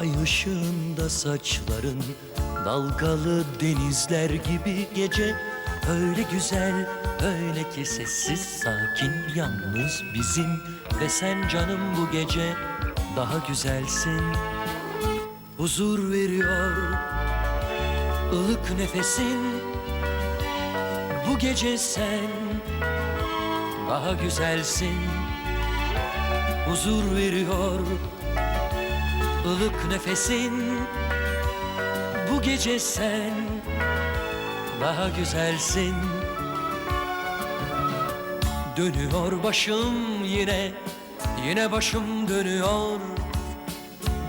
Ay ışığında saçların Dalgalı denizler gibi gece. Öyle güzel, öyle ki sessiz sakin Yalnız bizim. Ve sen canım bu gece Daha güzelsin. Huzur veriyor ılık nefesin. Bu gece sen daha güzelsin. Huzur veriyor ılık nefesin. Bu gece sen daha güzelsin. Dönüyor başım yine Yine başım dönüyor.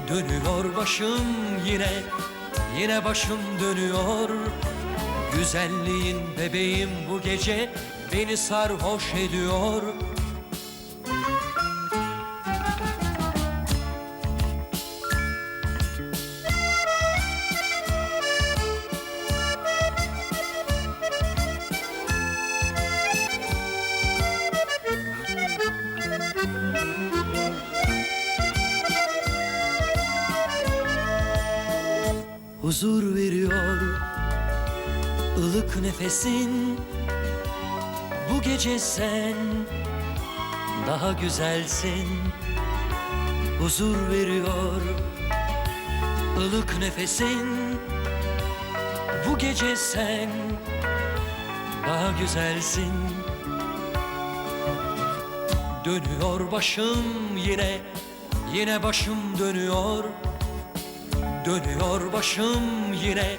Dönüyor başım yine Yine başım dönüyor. Güzelliğin bebeğim bu gece Beni sarhoş ediyor Huzur veriyor. Ilık nefesin Bu gece sen daha güzelsin. Huzur veriyor. Ilık nefesin Bu gece sen daha güzelsin. Dönüyor başım yine Yine başım dönüyor Dönüyor başım yine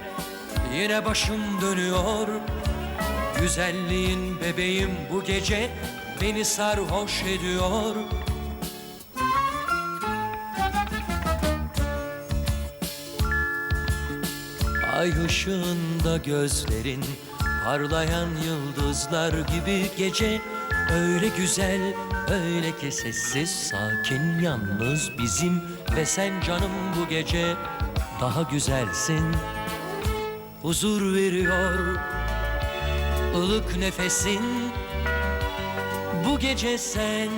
Yine başım dönüyor. Güzelliğin bebeğim bu gece Beni sarhoş ediyor. Ay ışığında gözlerin Parlayan yıldızlar gibi gece. Öyle güzel, öyle ki sessiz, sakin, yalnız bizim Ve sen canım bu gece daha güzelsin. Huzur veriyor ılık nefesin. Bu gece sen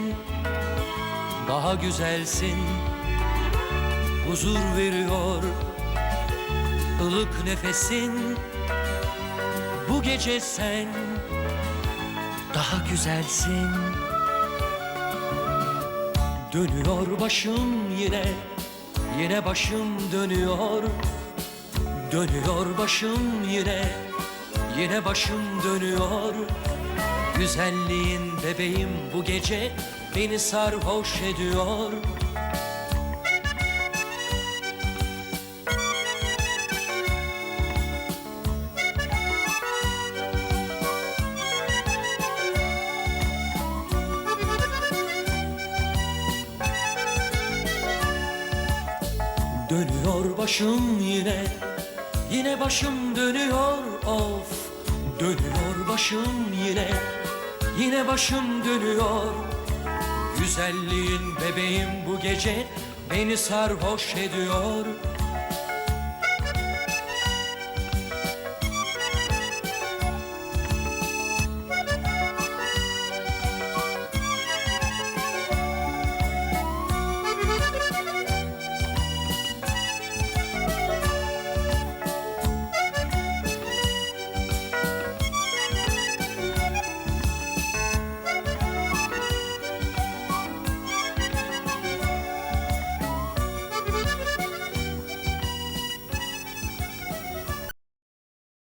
daha güzelsin. Huzur veriyor ılık nefesin. Bu gece sen daha güzelsin. Dönüyor başım yine Yine başım dönüyor Dönüyor başım yine. Yine başım dönüyor Güzelliğin bebeğim bu gece Beni sarhoş ediyor Başım yine Yine başım dönüyor of Dönüyor başım yine Yine başım dönüyor. Güzelliğin bebeğim bu gece Beni sarhoş ediyor